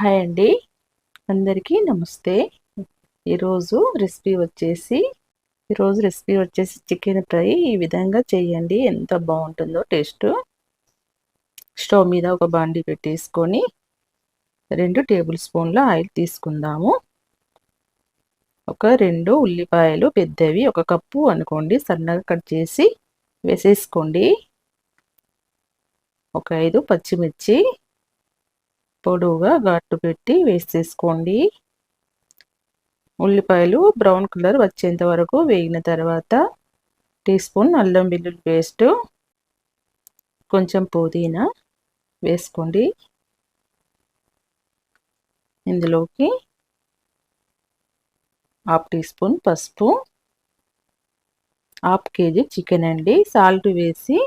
Hi అండి. అందరికీ నమస్తే. ఈరోజు రెసిపీ వచ్చేసి ఈరోజు రెసిపీ వచ్చేసి చికెన్ ఫ్రై. ఈ విధంగా చేయండి. ఎంత బాగుంటుందో టేస్ట్. స్టవ్ మీద ఒక బాండి పెట్టేసుకొని రెండు టేబుల్ స్పూన్ల ఆయిల్ తీసుకుందాము. ఒక రెండు ఉల్లిపాయలు పెద్దవి ఒక కప్పు అనుకోండి సన్నగా కట్ చేసి వేసేసుకోండి. ఒక ఐదు పచ్చిమిర్చి పొడవుగా ఘాటు పెట్టి వేసేసుకోండి. ఉల్లిపాయలు బ్రౌన్ కలర్ వచ్చేంత వరకు వేగిన తర్వాత టీ స్పూన్ అల్లం వెల్లుల్లి పేస్ట్ కొంచెం పుదీనా వేసుకోండి. ఇందులోకి హాఫ్ టీ స్పూన్ పసుపు హాఫ్ కేజీ చికెన్ అండి. సాల్ట్ వేసి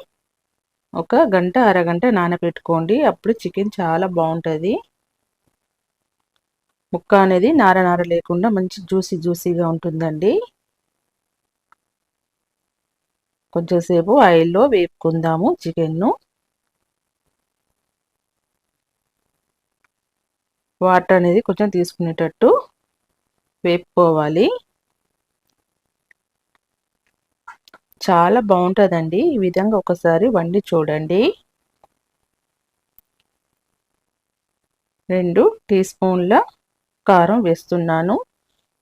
ఒక గంట అరగంట నానబెట్టుకోండి. అప్పుడు చికెన్ చాలా బాగుంటుంది. ముక్క అనేది నార నార లేకుండా మంచి జ్యూసీ జ్యూసీగా ఉంటుందండి. కొంచెంసేపు ఆయిల్లో వేపుకుందాము చికెన్ను. వాటర్ అనేది కొంచెం తీసుకునేటట్టు వేపుకోవాలి. చాలా బాగుంటుందండి. ఈ విధంగా ఒకసారి వండి చూడండి. రెండు టీ స్పూన్ల కారం వేస్తున్నాను.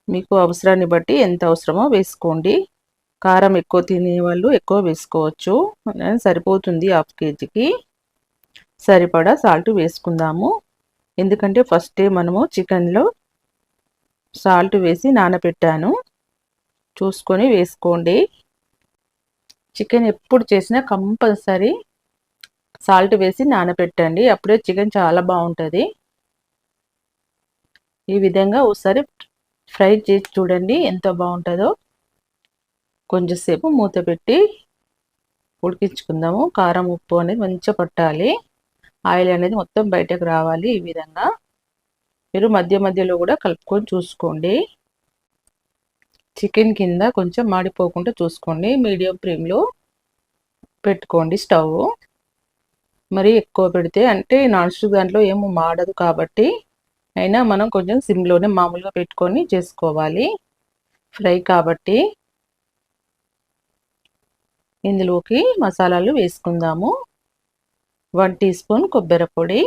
మీకు అవసరాన్ని బట్టి ఎంత అవసరమో వేసుకోండి. కారం ఎక్కువ తినేవాళ్ళు ఎక్కువ వేసుకోవచ్చు. సరిపోతుంది హాఫ్ కేజీకి. సరిపడా సాల్ట్ వేసుకుందాము. ఎందుకంటే ఫస్టే మనము చికెన్లో సాల్ట్ వేసి నానబెట్టాను. చూసుకొని వేసుకోండి. చికెన్ ఎప్పుడు చేసినా కంపల్సరీ సాల్ట్ వేసి నానబెట్టండి. అప్పుడే చికెన్ చాలా బాగుంటుంది. ఈ విధంగా ఒకసారి ఫ్రై చేసి చూడండి ఎంత బాగుంటుందో. కొంచెంసేపు మూత పెట్టి ఉడికించుకుందాము. కారం ఉప్పు అనేది మంచిగా పట్టాలి. ఆయిల్ అనేది మొత్తం బయటకు రావాలి ఈ విధంగా. మీరు మధ్య మధ్యలో కూడా కలుపుకొని చూసుకోండి. చికెన్ కింద కొంచెం మాడిపోకుండా చూసుకోండి. మీడియం ఫ్లేమ్లో పెట్టుకోండి స్టవ్. మరి ఎక్కువ పెడితే అంటే నాన్ స్టిక్ దాంట్లో ఏమో మాడదు కాబట్టి అయినా మనం కొంచెం సిమ్లోనే మామూలుగా పెట్టుకొని చేసుకోవాలి. ఫ్రై కాబట్టి ఇందులోకి మసాలాలు వేసుకుందాము. వన్ టీ స్పూన్ కొబ్బరి పొడి.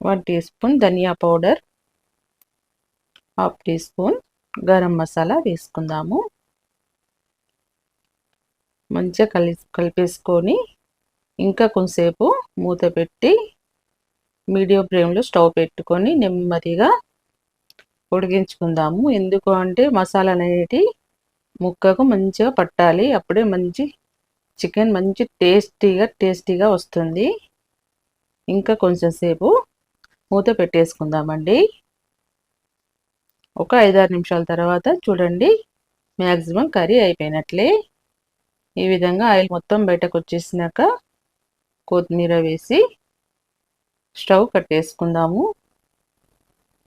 వన్ టీ స్పూన్ ధనియా powder. Half teaspoon garam masala వేసుకుందాము. మంచిగా కలి కలిపేసుకొని ఇంకా కొంతసేపు మూత పెట్టి మీడియం ఫ్లేమ్లో స్టవ్ పెట్టుకొని నెమ్మదిగా ఉడికించుకుందాము. ఎందుకు అంటే మసాలా అనేది ముక్కకు మంచిగా పట్టాలి. అప్పుడే మంచి చికెన్ మంచి టేస్టీగా టేస్టీగా వస్తుంది. ఇంకా కొంచెం సేపు మూత పెట్టేసుకుందామండి. ఒక ఐదారు నిమిషాల తర్వాత చూడండి. మ్యాక్సిమం కర్రీ అయిపోయినట్లే. ఈ విధంగా ఆయిల్ మొత్తం బయటకు వచ్చేసినాక కొత్తిమీర వేసి స్టవ్ కట్టేసుకుందాము.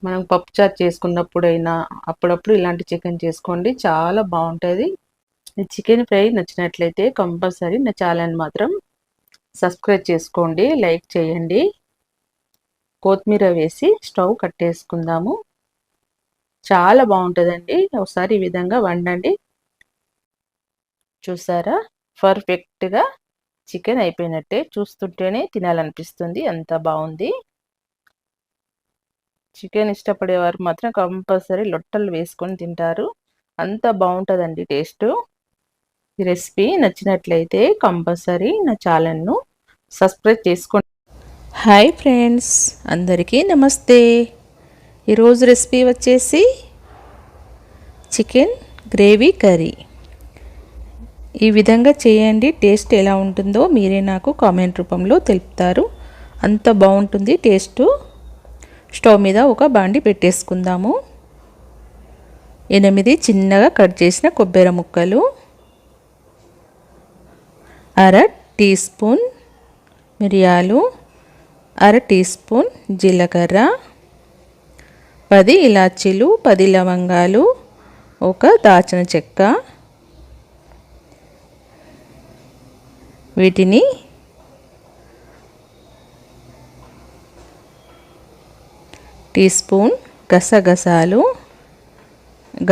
మనం పప్పు చారు చేసుకున్నప్పుడైనా అప్పుడప్పుడు ఇలాంటి చికెన్ చేసుకోండి. చాలా బాగుంటుంది. చికెన్ ఫ్రై నచ్చినట్లయితే కంపల్సరీ నా ఛానల్ మాత్రం సబ్స్క్రైబ్ చేసుకోండి లైక్ చేయండి. కొత్తిమీర వేసి స్టవ్ కట్టేసుకుందాము. చాలా బాగుంటుందండి. ఒకసారి ఈ విధంగా వండండి. చూసారా? పర్ఫెక్ట్గా చికెన్ అయిపోయినట్టే చూస్తుంటేనే తినాలనిపిస్తుంది. అంత బాగుంది. చికెన్ ఇష్టపడేవారు మాత్రం కంపల్సరీ లొట్టలు వేసుకొని తింటారు. అంత బాగుంటుందండి టేస్ట్. ఈ రెసిపీ నచ్చినట్లయితే కంపల్సరీ నా ఛానల్ను సబ్స్క్రైబ్ చేసుకోండి. Hi friends. అందరికీ నమస్తే. ఈరోజు రెసిపీ వచ్చేసి చికెన్ గ్రేవీ కర్రీ. ఈ విధంగా చేయండి టేస్ట్ ఎలా ఉంటుందో మీరే నాకు కామెంట్ రూపంలో తెలుపుతారు. అంత బాగుంటుంది టేస్టు. స్టవ్ మీద ఒక బాండి పెట్టేసుకుందాము. ఎనిమిది చిన్నగా కట్ చేసిన కొబ్బరి ముక్కలు. అర టీ స్పూన్ మిరియాలు. అర టీ స్పూన్ జీలకర్ర. పది ఇలాచీలు పది లవంగాలు ఒక దాచిన చెక్క. వీటిని టీ స్పూన్ గసగసాలు.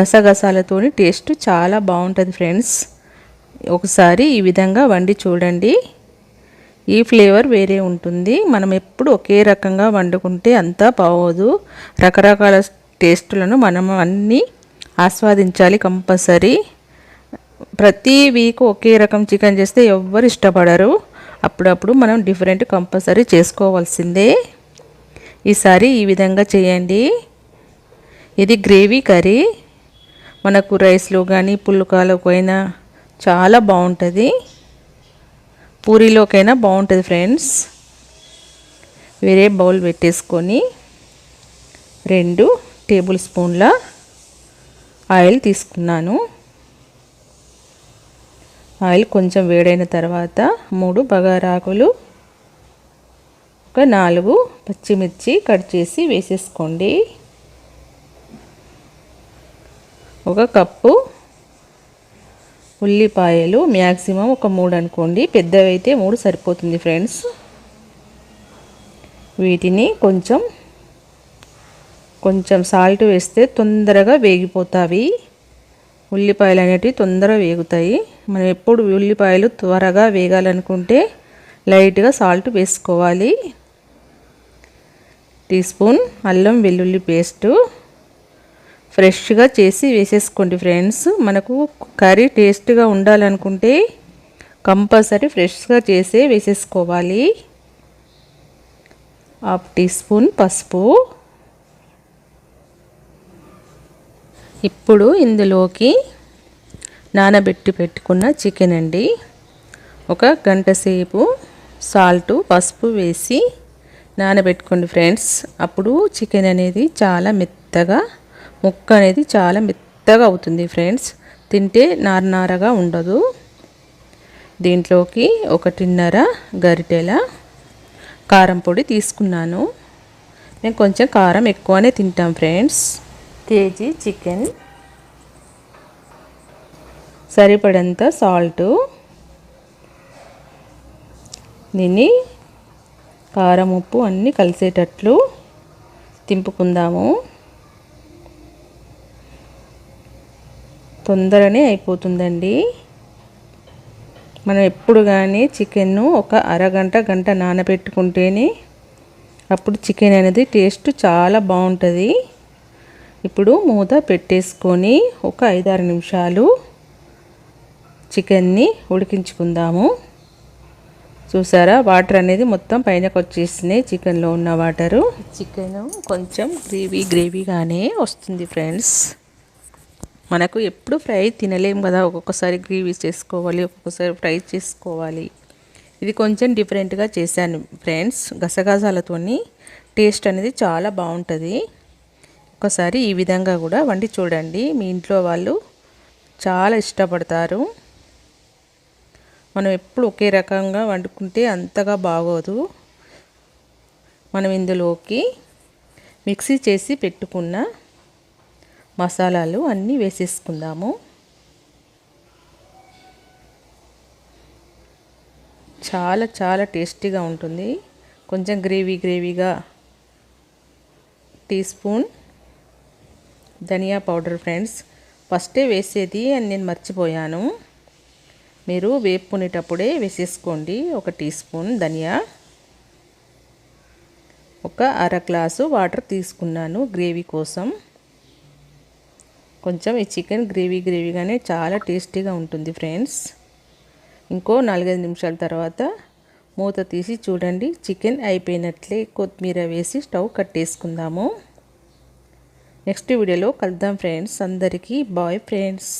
గసగసాలతోని టేస్ట్ చాలా బాగుంటుంది ఫ్రెండ్స్. ఒకసారి ఈ విధంగా వండి చూడండి. ఈ ఫ్లేవర్ వేరే ఉంటుంది. మనం ఎప్పుడు ఒకే రకంగా వండుకుంటే అంతా బాగోదు. రకరకాల టేస్టులను మనం అన్నీ ఆస్వాదించాలి కంపల్సరీ. ప్రతి వీక్ ఒకే రకం చికెన్ చేస్తే ఎవ్వరు ఇష్టపడరు. అప్పుడప్పుడు మనం డిఫరెంట్ కంపల్సరీ చేసుకోవాల్సిందే. ఈసారి ఈ విధంగా చేయండి. ఇది గ్రేవీ కర్రీ. మనకు రైస్లో కానీ పుల్లుకాలకైనా చాలా బాగుంటుంది. పూరీలోకైనా బాగుంటుంది ఫ్రెండ్స్. వేరే బౌల్ పెట్టేసుకొని రెండు టేబుల్ స్పూన్ల ఆయిల్ తీసుకున్నాను. ఆయిల్ కొంచెం వేడైన తర్వాత మూడు బగారాకులు ఒక నాలుగు పచ్చిమిర్చి కట్ చేసి వేసేసుకోండి. ఒక కప్పు ఉల్లిపాయలు మ్యాక్సిమం ఒక మూడు అనుకోండి. పెద్దవైతే మూడు సరిపోతుంది ఫ్రెండ్స్ వీటిని కొంచెం కొంచెం సాల్ట్ వేస్తే తొందరగా వేగిపోతాయి. ఉల్లిపాయలు అనేటివి తొందరగా వేగుతాయి. మనం ఎప్పుడు ఉల్లిపాయలు త్వరగా వేగాలనుకుంటే లైట్గా సాల్ట్ వేసుకోవాలి. టీ స్పూన్ అల్లం వెల్లుల్లి పేస్టు. ఫ్రెష్గా చేసి వేసేసుకోండి ఫ్రెండ్స్. మనకు కర్రీ టేస్ట్గా ఉండాలనుకుంటే కంపల్సరీ ఫ్రెష్గా చేసే వేసేసుకోవాలి. హాఫ్ టీ స్పూన్ పసుపు. ఇప్పుడు ఇందులోకి నానబెట్టి పెట్టుకున్న చికెన్ అండి. ఒక గంట సేపు సాల్ట్ పసుపు వేసి నానబెట్టుకోండి ఫ్రెండ్స్. అప్పుడు చికెన్ అనేది చాలా మెత్తగా ముక్క అనేది చాలా మెత్తగా అవుతుంది ఫ్రెండ్స్ తింటే నారనారగా ఉండదు. దీంట్లోకి ఒకటిన్నర గరిటెల కారం పొడి తీసుకున్నాను. నేను కొంచెం కారం ఎక్కువనే తింటాం ఫ్రెండ్స్ కేజీ చికెన్. సరిపడంత సాల్టు. దీన్ని కారం ఉప్పు అన్నీ కలిసేటట్లు తింపుకుందాము. తొందరనే అయిపోతుందండి. మనం ఎప్పుడు కానీ చికెన్ను ఒక అరగంట గంట నానబెట్టుకుంటేనే అప్పుడు చికెన్ అనేది టేస్ట్ చాలా బాగుంటుంది. ఇప్పుడు మూత పెట్టేసుకొని ఒక ఐదారు నిమిషాలు చికెన్ని ఉడికించుకుందాము. చూసారా? వాటర్ అనేది మొత్తం పైనకు వచ్చేసినాయి చికెన్లో ఉన్న వాటరు. చికెన్ కొంచెం గ్రేవీ గ్రేవీగానే వస్తుంది ఫ్రెండ్స్. మనకు ఎప్పుడు ఫ్రై తినలేం కదా ఒక్కొక్కసారి గ్రేవీ చేసుకోవాలి ఒక్కొక్కసారి ఫ్రై చేసుకోవాలి. ఇది కొంచెం డిఫరెంట్గా చేశాను ఫ్రెండ్స్ గసగసాలతోని టేస్ట్ అనేది చాలా బాగుంటుంది. ఒకసారి ఈ విధంగా కూడా వండి చూడండి. మీ ఇంట్లో వాళ్ళు చాలా ఇష్టపడతారు. మనం ఎప్పుడు ఒకే రకంగా వండుకుంటే అంతగా బాగోదు. మనం ఇందులోకి మిక్సీ చేసి పెట్టుకున్న మసాలాలు అన్నీ వేసేసుకుందాము. చాలా చాలా టేస్టీగా ఉంటుంది. కొంచెం గ్రేవీ గ్రేవీగా టీ స్పూన్ ధనియా పౌడర్ ఫ్రెండ్స్. ఫస్టే వేసేది అని నేను మర్చిపోయాను. మీరు వేపుకునేటప్పుడే వేసేసుకోండి. ఒక టీ స్పూన్ ధనియా. ఒక అర గ్లాసు వాటర్ తీసుకున్నాను గ్రేవీ కోసం. కొంచెం ఈ చికెన్ గ్రేవీ గ్రేవీగానే చాలా టేస్టీగా ఉంటుంది ఫ్రెండ్స్. ఇంకో నాలుగైదు నిమిషాల తర్వాత మూత తీసి చూడండి చికెన్ అయిపోయినట్లే కొత్తిమీర వేసి స్టవ్ కట్టేసుకుందాము. నెక్స్ట్ వీడియోలో కలుద్దాం ఫ్రెండ్స్. అందరికీ బాయ్ ఫ్రెండ్స్.